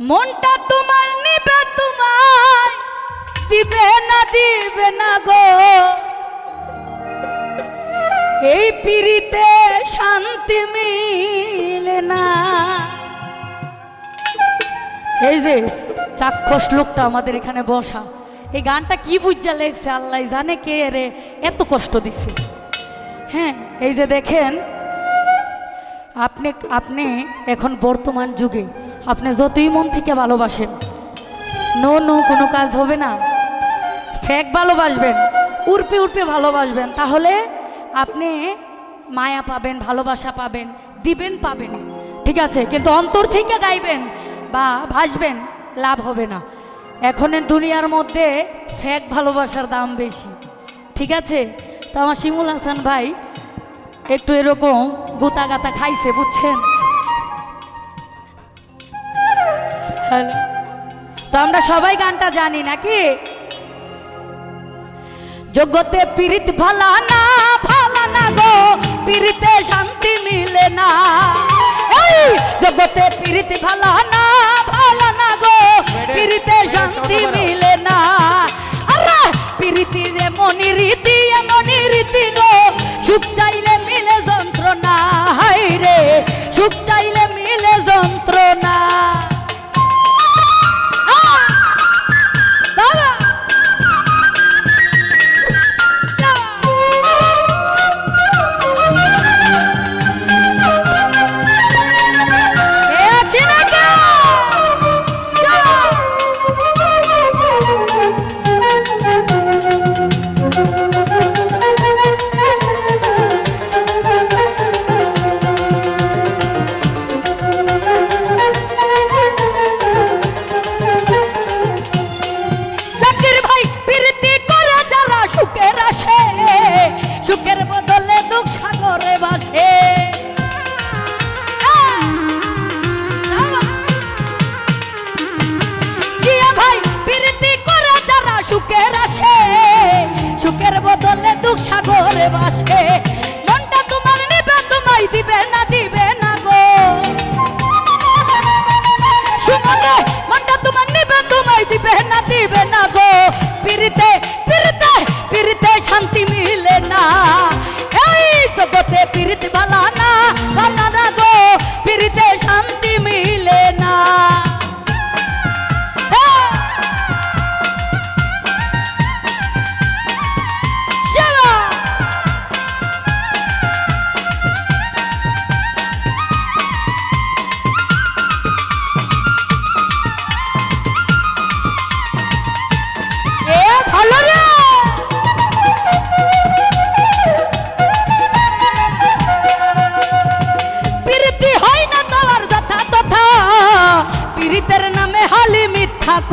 মনটা তোমার নিবে তোমার। দিবে না দিবে না গো। এই পিড়িতে শান্তি মিলে না। এই যে, চাক্ষুষ লোকটা আমাদের এখানে বসা। এই গানটা কি বুঝা লেগছে? আল্লাহ জানে কে রে, এত কষ্ট দিছে। হ্যাঁ এই যে দেখেন, আপনি আপনি এখন বর্তমান যুগে আপনি যতই মন থেকে ভালোবাসেন। নো নো, কোনো কাজ হবে না। ফেক ভালোবাসবেন উর্পে উর্পে ভালোবাসবেন। তাহলে আপনি মায়া পাবেন, ভালোবাসা পাবেন, দিবেন পাবেন। ঠিক আছে? কিন্তু অন্তর থেকে গাইবেন বা ভাসবেন, লাভ হবে না। এখনের দুনিয়ার মধ্যে ফেক ভালোবাসার দাম বেশি। ঠিক আছে? তো আমার শিমুল হাসান ভাই একটু এরকম গোতা গাতা খাইছে, বুঝছেন? হ্যালো। তো আমরা সবাই গানটা জানি নাকি? জগতে পীড়িত ভালা না ভালা না গো পীড়িতে শান্তি মিলে না। জগতে পীড়িত ভালা না ভালা না গো পীড়িতে শান্তি মিলে না। আরে পীড়িতি রে মনি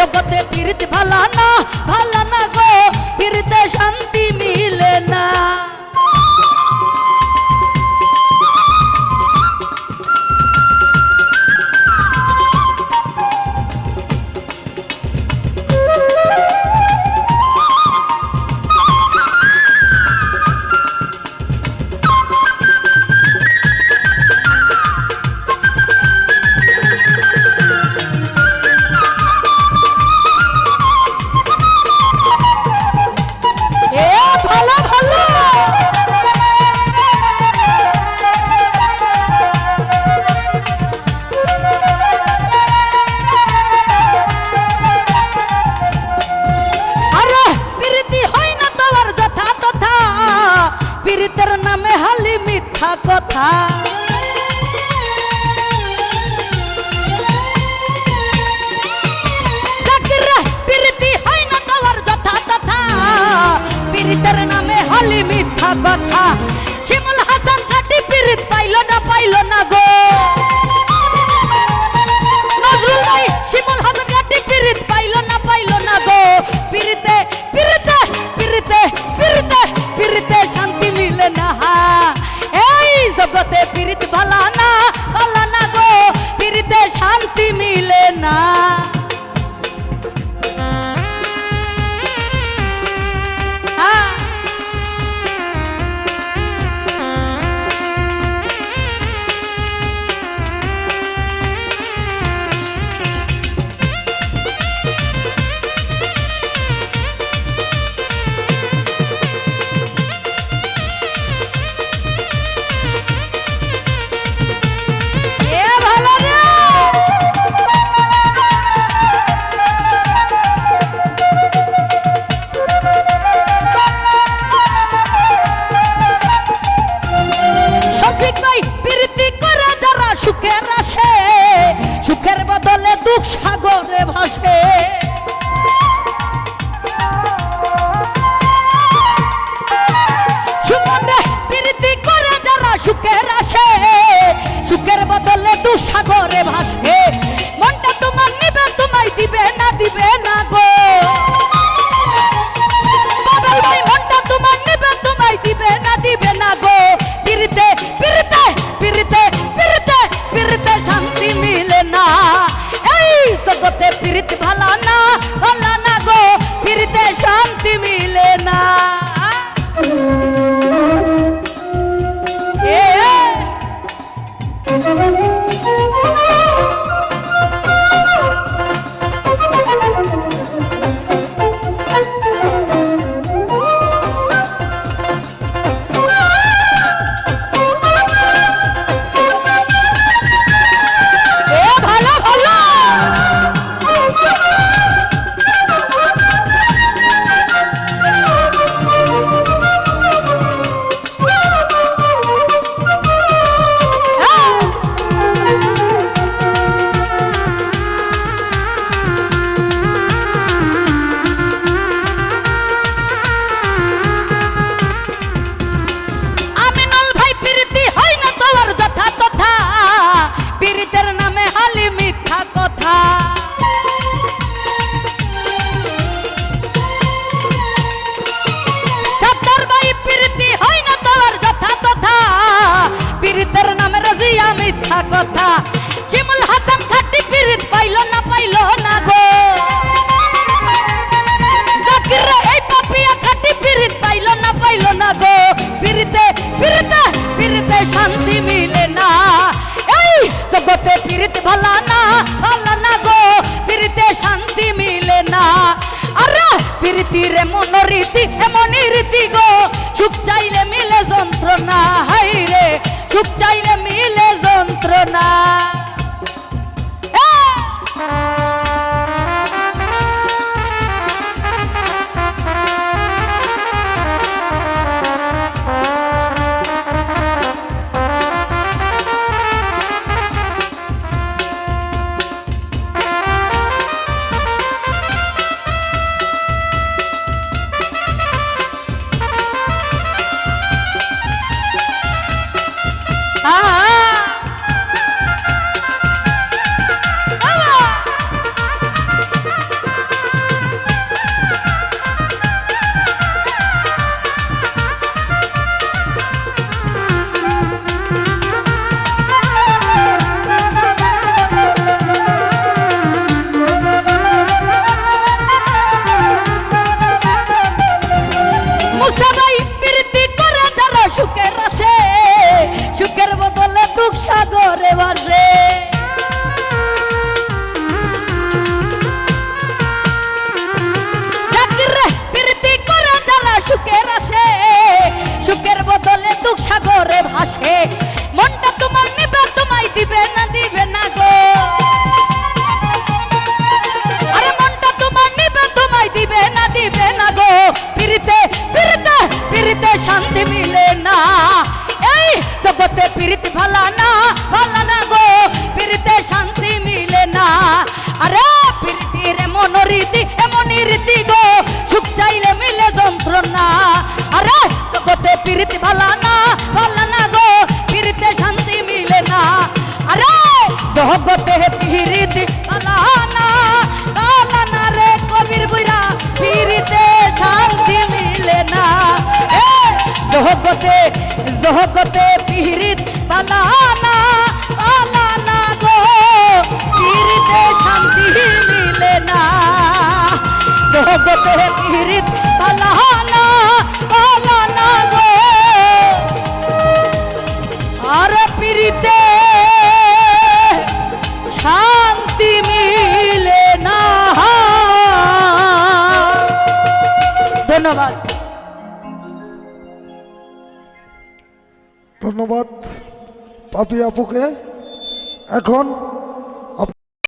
জগতে কীর্তি ভালা না ভালা matar. 好好啊 बोरे भाषे মহব্বতে পিরিতি আলানা আলানা রে কবির বুইরা পিরিতে শান্তি মিলে না। জহগতে জহগতে পিরিত পালানা পালানা গো পিরিতে শান্তি মিলে না। জহগতে পিরিত পালানা পাপি আপুকে এখন